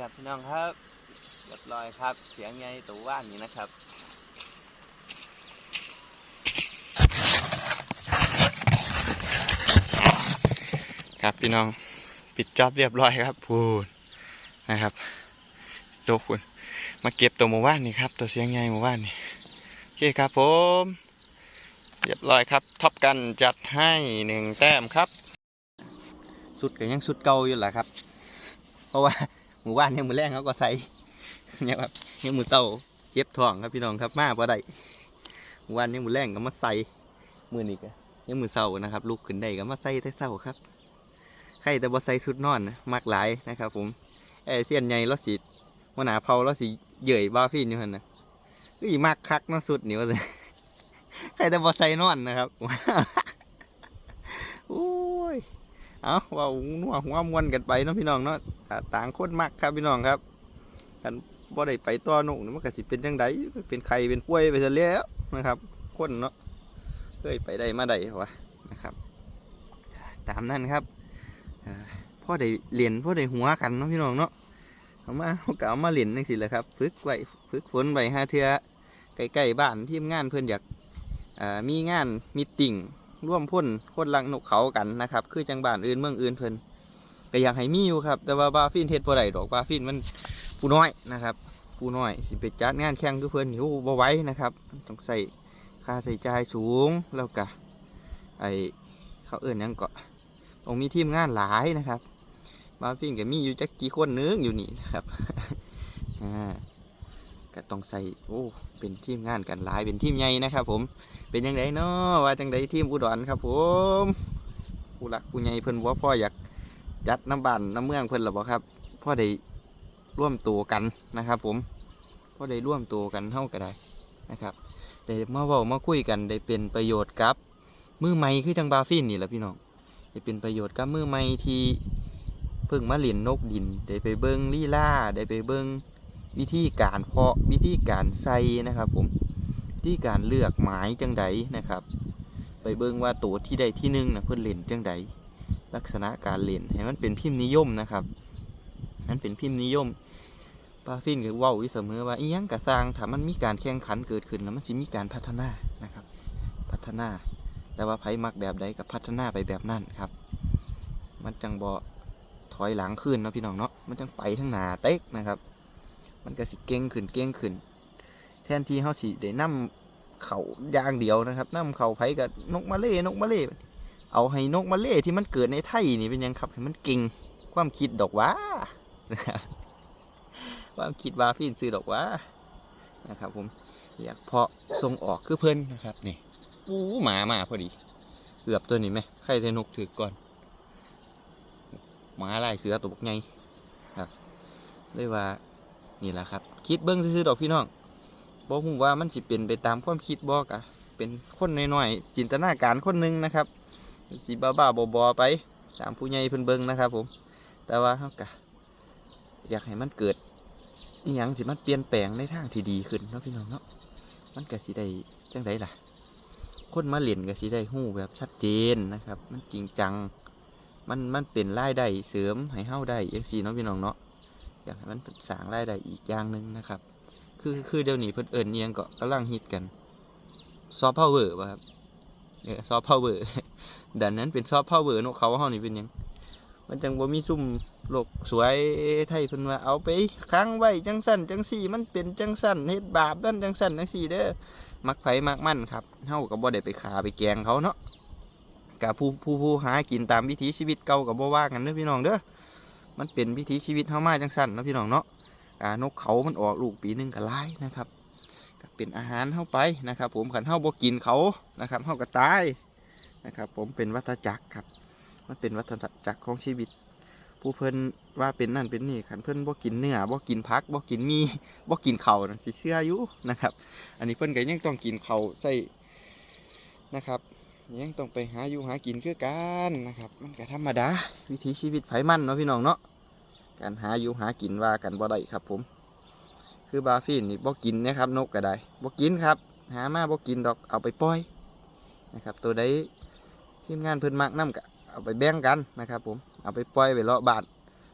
ครับพี่น้องครับเรียบร้อยครับ เสียงไงตัวว่านนี้นะครับครับพี่น้องปิดจอบเรียบร้อยครับพูดนะครับโตคุณมาเก็บตัวหมู่บ้านนี่ครับ ตัวเสียงไงหมู่บ้านนี่โอเคครับผม เรียบร้อยครับท็อปกันจัดให้หนึ่งแต้มครับ สุดก็ยังสุดเก่าอยู่แหละครับ เพราะว่า หมู่บ้านเนี่ยมือแรงเขาก็ใส่เนี่ยครับเนี่ยมือเต่าเจ็บท้องครับพี่น้องครับมาพอได้หมู่บ้านเนี่ยมือแรงก็มาใส่มือนี่ก็เนี่ยมือเศร้านะครับลุกขึ้นได้ก็มาใส่แต่เศร้าครับใครแต่บ่ใส่สุดนอนนะมักหลายนะครับ ผมไอเสี้ยนใหญ่เราสิหัวหนาเผาเราสิเหยื่อยบ้าฟินอยู่หันนะก็อีมักคักเนาสุดนี่ว่าสิใครแต่บ่ใส่นอนนะครับ เอาว่าหัวหัวมวนกันไปเนาะพี่น้องเนาะต่างคนมักครับพี่น้องครับกันบ่ได้ไปต่อนุ่นี่มันก็สิเป็นจังไดเป็นไข้เป็นป่วยไปซะแล้วนะครับ คนเนาะเคยไปได้มาได้วะนะครับ ตามนั้นครับพ่อได้เหรียนพ่อได้หัวกันเนาะพี่น้องเนาะเอามาเขาก็เอามาเหรียญนจังสิแหละครับฝึกไว้ฝึกฝนไว้หาเทือใกล้ๆบ้านทีมงานเพื่อนอยากมีงานมีติ่ง ร่วมพ่นคนลังนกเขากันนะครับ คือจังบ้านอื่นเมืองอื่นเพิ่นก็อยากให้มีอยู่ครับ แต่ว่าบาฟินเฮ็ดบ่ได้ดอกบาฟินมันผู้น้อยนะครับผู้น้อยสิไปจัดงานแข่งคือเพิ่นหิวบ่ไหว้นะครับต้องใส่ค่าใช้จ่ายสูงแล้วก็ไอเขาเอิ้นยังเก็ต้องมีทีมงานหลายนะครับบาฟินก็มีอยู่จักกี่คนนึงอยู่นี่นะครับอ่า ก็ต้องใส่โอ้เป็นทีมงานกันหลายเป็นทีมใหญ่นะครับผมเป็นยังไงเนาะว่าจังไดทีมอุดรครับผมผู้หลักผู้ใหญ่เพิ่นว่าพ่ออยากจัดน้ำบานน้ำเมืองเพิ่นหรือบ่าครับพ่อได้ร่วมตัวกันนะครับ ผมพ่อได้ร่วมตัวกันเท่าก็ได้นะครับได้มาเว้ามาคุยกันได้เป็นประโยชน์กับมือใหม่คือจังบาฟินนี่แหละพี่น้องได้เป็นประโยชน์กับมือใหม่ที่เพิ่งมาเหรียนนกดินได้ไปเบิ้งลี่ล่าได้ไปเบิ้ง วิธีการเพาะวิธีการใส่นะครับ ผมที่การเลือกหมายจังใดนะครับ ไปเบิ่งว่าตัวที่ใดที่หนึ่งนะเพื่อนเล่นจังใดลักษณะการเล่นให้มันเป็นพิมพ์นิยมนะครับมันเป็นพิมพ์นิยมปาฟินก็ว้าอยู่เสมอว่าอียังกะสร้างถ้ามันมีการแข่งขันเกิดขึ้นแล้วมันสิมีการพัฒนานะครับ พัฒนาแต่ว่าไผมักแบบใดกับพัฒนาไปแบบนั้นครับ มันจังบ่ถอยหลังขึ้นนะพี่น้องเนาะมันจังไปทั้งหนาเต็กนะครับ มันก็สิเก่งขึ้นเก่งขึ้น แทนที่เขาสิได้นำเขาอย่างเดียวนะครับนำเขาไผกับนกมาเล่นกมาเล่เอาให้นกมาเล่ที่มันเกิดในไทยนี่เป็นยังครับให้มันเก่งความคิดดอกว่านะครับความคิดว่าฟินซื้อดอกว่านะครับ ผมอยากเพาะทรงออกคือเพิ่นนะครับนี่ปูหมามาพอดีเกือบตัวนี้ไหมใครจะนกถือก่อนหมาลายเสือตัวบกไงครับเลยว่า นี่แหละครับ คิดเบิ้งซื้อดอกพี่น้องบอกผมว่ามันสิเป็นไปตามความคิดบอกอะเป็นคนน้อยๆจินตนาการคนหนึงนะครับสิบ้าบ้าๆบอๆไปตามผู้ใหญ่เพิ่นเบิ่งนะครับ ผม แต่ว่าเฮากะอยากให้มันเกิดอีหยังสิมันเปลี่ยนแปลงในทางที่ดีขึ้นเนาะพี่น้องเนาะมันก็สิได้จังไดล่ะ คนมาเล่นก็สิได้ฮู้แบบชัดเจนนะครับ มันจริงจัง มันมันเป็นรายได้เสริมให้เฮาได้จังซี่เนาะพี่น้องเนาะ อยากให้มันเป็นสางรายได้อีกอย่างหนึ่งนะครับ คือคือเดี๋ยวนี้เพิ่นเอิญเนียงก็กำลังฮิตกันซอฟต์พาวเวอร์ป่ะครับเออซอฟต์พาวเวอร์ดันนั้นเป็นซอฟต์พาวเวอร์นกเขาเฮานี่เป็นยังมันจังบ่มีซุ่มโลกสวยไทยเพิ่นว่าเอาไปค้างไว้จังสั่นจังสี่ มันเป็นจังสั่นเฮ็ดบาปนั่นจังสั่นจังสี่เด้อมักไผมักมันครับเฮาก็บ่ได้ไปขาไปแกงเขาเนาะกะผู้ผู้ผู้หากินตามวิถีชีวิตเก่าก็บ่ว่ากันเด้อพี่น้องเด้อ มันเป็นวิถีชีวิตเฮามาจังสั่นนะพี่น้องเนาะอ่านกเขามันออกลูกปีหนึงก็หลายนะครับก็เป็นอาหารเข้าไปนะครับ ผมขันเข้าบ่กินเขานะครับเข้าก็ตายนะครับ ผมเป็นวัฏจักรครับ มันเป็นวัฏจักรของชีวิต ผู้เพิ่นว่าเป็นนั่นเป็นนี่ขันเพิ่นบ่กินเนื้อบ่กินผักบ่กินมีบ่กินเขานั่นสิเชื่ออยู่นะครับ อันนี้เพิ่นก็ยังต้องกินเขาใส่นะครับ ยังต้องไปหาอยู่หากินคือกันนะครับ มันก็ธรรมดา วิถีชีวิตไผมันเนาะพี่น้องเนาะการหาอยู่หากินว่ากันบ่ได้ครับ ผม คือบาฟินนี่บ่กินนะครับ นกก็ได้บ่กินครับ หามาบ่กินดอกเอาไปปล่อยนะครับ ตัวใดทีมงานเพิ่นมักนํก็เอาไปแบ่งกันนะครับ ผมเอาไปปล่อยไปเลาะบาด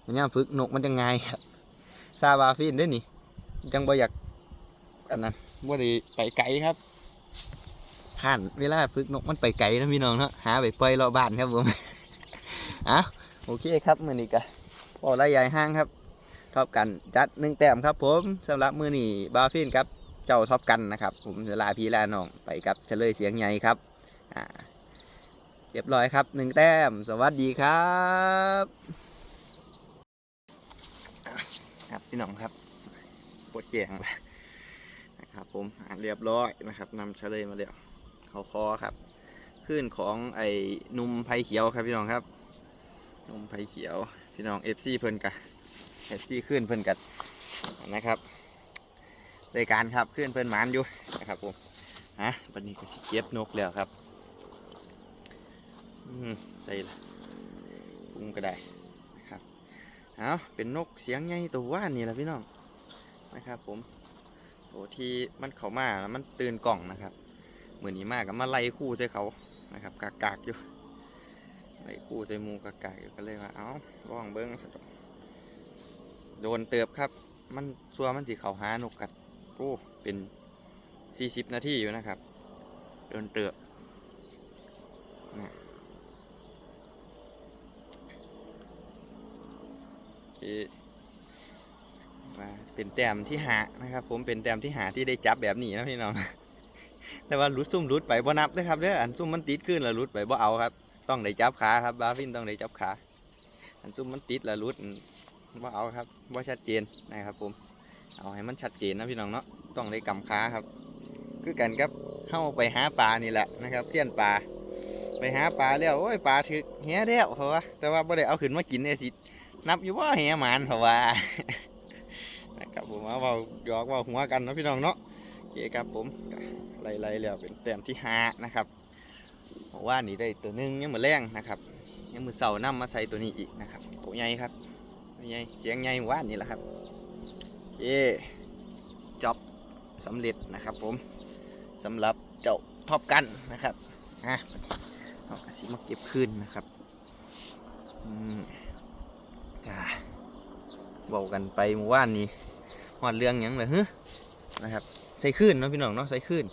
มันย่าฝึกนกมันจะง่ายครับซาบาฟินเด้นี่จังบ่อยากอันนั้นบ่ได้ไปไกลครับ ข้านเวลาฝึกนกมันไปไกลนะพี่น้องเนาะหาไปปล่อยรอบ้านครับผมอะโอเคครับมือนี้ก็พอระยายห่างครับท็อปกันจัดหนึ่งแต้มครับ ผมสำหรับมือนี้บาฟินครับเจ้าท็อปกันนะครับ ผมจะลาพี่ลาน้องไปกับเฉลยเสียงใหญ่ครับอ่าเรียบร้อยครับหนึ่งแต้มสวัสดีครับครับพี่น้องครับปวดแยงแล้วนะครับผมเรียบร้อยนะครับนำเฉลยมาแล้ว เขาคอครับขึ้นของไอ้นุ่มไผ่เขียวครับพี่น้องครับ นุ่มไผ่เขียวพี่น้องเอฟซีเพิ่นกะเอฟซีขึ้นเพิ่นกัดนะครับรายการครับขึ้นเพิ่นหมานอยู่นะครับผมฮะวันนี้ก็เก็บนกแล้วครับอืมใส่ละปรุงก็ได้นะครับเอาเป็นนกเสียงไงตัวว่านนี่แหละพี่น้องนะครับผมโอ้ที่มันเข้ามาแล้วมันตื่นกล่องนะครับ เหมือนนี้มากก็มาไล่คู่ใส่เขานะครับกากๆอยู่ไล่คู่ใส่มูกากๆอยู่ก็เลยว่าเอ้าลองเบิ้งโดนเติบครับ มันซัวมันสิเขาหานกกัดโอ้เป็นสี่สิบนาทีอยู่นะครับ โดนเติบนะโอเคว่าเป็นแต้มที่หานะครับ ผมเป็นแต้มที่หาที่ได้จับแบบนี้นะพี่น้อง แต่ว่ารุดซุ่มรุดไปบ่นับเลยครับเด้ออันซุ่มมันติดขึ้นแล้วรุดไปบ่เอาครับ ต้องได้จับขาครับบาฟินต้องได้จับขา อันซุ่มมันติดแล้วรุดบ่เอาครับบ่ชัดเจนนะครับ ผม เอาให้มันชัดเจนนะพี่น้องเนาะต้องได้กำขาครับ คือกันครับเข้าไปหาปลานี่แหละนะครับเที่ยนปลาไปหาปลาแล้วโอ้ยปลาถึกเหี้ยแล้วเพราะว่าแต่ว่าบ่ได้เอาขึ้นมากินเนี่ยสินับอยู่ว่าเหี้ยหมานเพราะว่านะครับผมเอาเบาหยอกเบาหัวกันนะพี่น้องเนาะโอเคครับผม ไล่ๆแล้วเป็นแต้มที่ห้านะครับเพราะว่านี่ได้ตัวหนึงยังมือแรงนะครับยังมือเสาร์นํมาใส่ตัวนี้อีกนะครับตัวใหญ่ครับตัวใหญ่เสียงใหญ่ว่านนี่แหละครับเย่จ็อบสำเร็จนะครับ ผมสำหรับเจ้าท็อปกันนะครับอะเอากระสีมาเก็บคืนนะครับอืมจ้าบากันไปเมื่อวานนี้หอดเรื่องยังเลยฮึนะครับ ใส่คืนเนาะพี่น้องเนาะใส่คืน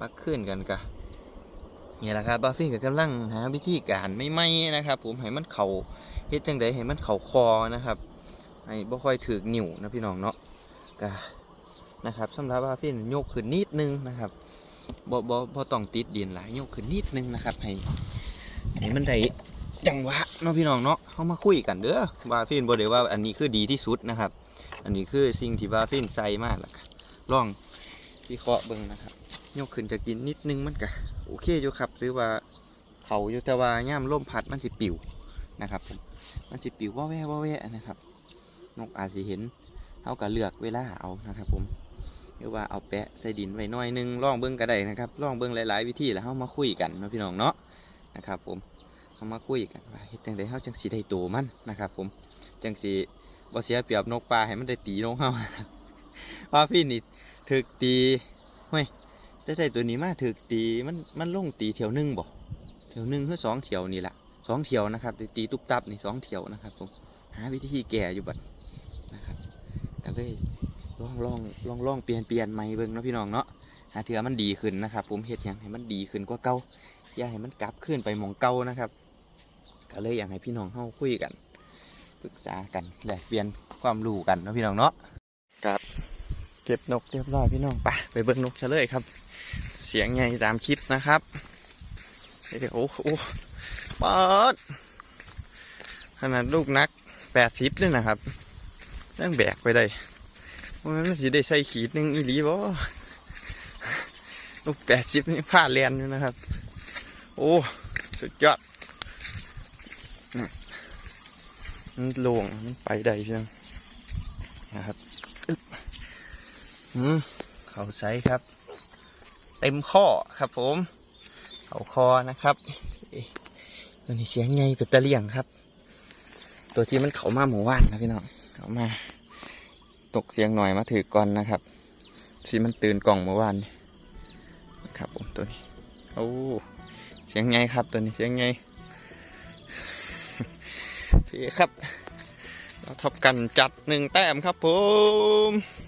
ปักคืนกันกะนี่แหละครับบาฟฟี่ก็กำลังหาวิธีการไม่ไหมนะครับ ผมให้มันเข่าเฮ็ดจังไดให้มันเข่าคอนะครับให้บ่ค่อยถือนิ่วนะพี่น้องเนาะก็นะครับสำหรับว่าฟินยกขึ้นนิดนึงนะครับบ่บ่บ่ต้องติดดินหลายยกขึ้นนิดนึงนะครับให้ให้มันได้จังหวะเนาะพี่น้องเนาะเฮามาคุยกันเด้อว่าฟินบ่ได้ว่าอันนี้คือดีที่สุดนะครับ อันนี้คือสิ่งที่ว่าฟินใส่มากแล้วก็ลองวิเคราะห์เบิ่งนะครับ ยกขึ้นจะกินนิดนึงมันก็โอเคอยู่ครับหรือว่าเขาอยู่แต่ว่าย่ามลมพัดมันสิปิวนะครับผมมันสิปิวว่าแว่ว่าแว่นะครับ นกอาจสิเห็นเท่ากับเลือกเวลาเอานะครับ ผมหรือว่าเอาแปะใส่ดินไว้น้อยนึงล่องเบิ้องก็ได้นะครับล่องเบิ้องหลาย ๆ วิธีแล้วเฮามาคุยกันนาะพี่น้องเนาะนะครับผมเฮามาคุยกันว่าเฮ็ดจังไดเฮาจังสิได้โตมันนะครับ ผมจังสิบ่เสียเปรียบนกปลาให้มันได้ตีลงเฮาว่าพี่นี่ถึกตีเฮ้ย ได้ได้ตัวนี้มาถึกตีมันมันลงตีเที่ยวหนึงบ่เที่ยวหนึงคือสองเที่ยวนี่แหละสองเที่ยวนะครับได้ตีตุบตับนี่สองเที่ยวนะครับผมหาวิธีแก่อยู่บัดนะครับก็เลยลองลองลองลองเปลี่ยนเปลี่ยนใหม่เบิ่งเนาะพี่น้องเนาะหาเถื่อมันดีขึ้นนะครับ ผมเฮ็ดหยังให้มันดีขึ้นกว่าเก่าอย่าให้มันกลับขึ้นไปหมองเก่านะครับก็เลยอยากให้พี่น้องเข้าคุยกันปรึกษากันแลกเปลี่ยนความรู้กันเนาะพี่น้องเนาะครับ เก็บนกเรียบร้อยพี่น้องไปไปเบิ่งนกเฉลยครับ เสียงไงตามคลิปนะครับเดี๋ยวโอ้โหเปอดขนาดลูกนักแปดสิบเลยนะครับเรื่องแบกไปได้ว่ามันสิได้ใส่ขีดหนึ่งอีหลีบ่ลูกแปดสิบนี่พลาดเรียนอยู่นะครับ โอ้สุดยอดน่ะมันลงมันไปได้เชียวนะครับอึ๊บอืมเขาใส่ครับ เต็มข้อครับผมเขาคอนะครับตัวนี้เสียงไงเป็นตะเลี่ยงครับ ตัวที่มันเขามาหมู่บ้านนะพี่น้องเขามา ตกเสียงหน่อยมาถือก่อนนะครับ ที่มันตื่นกล่องเมื่อวานนะครับผมตัวนี้โอ้เสียงไงครับตัวนี้เสียงไงโอเครับท็อปกันจัดหนึ่งแต้มครับผม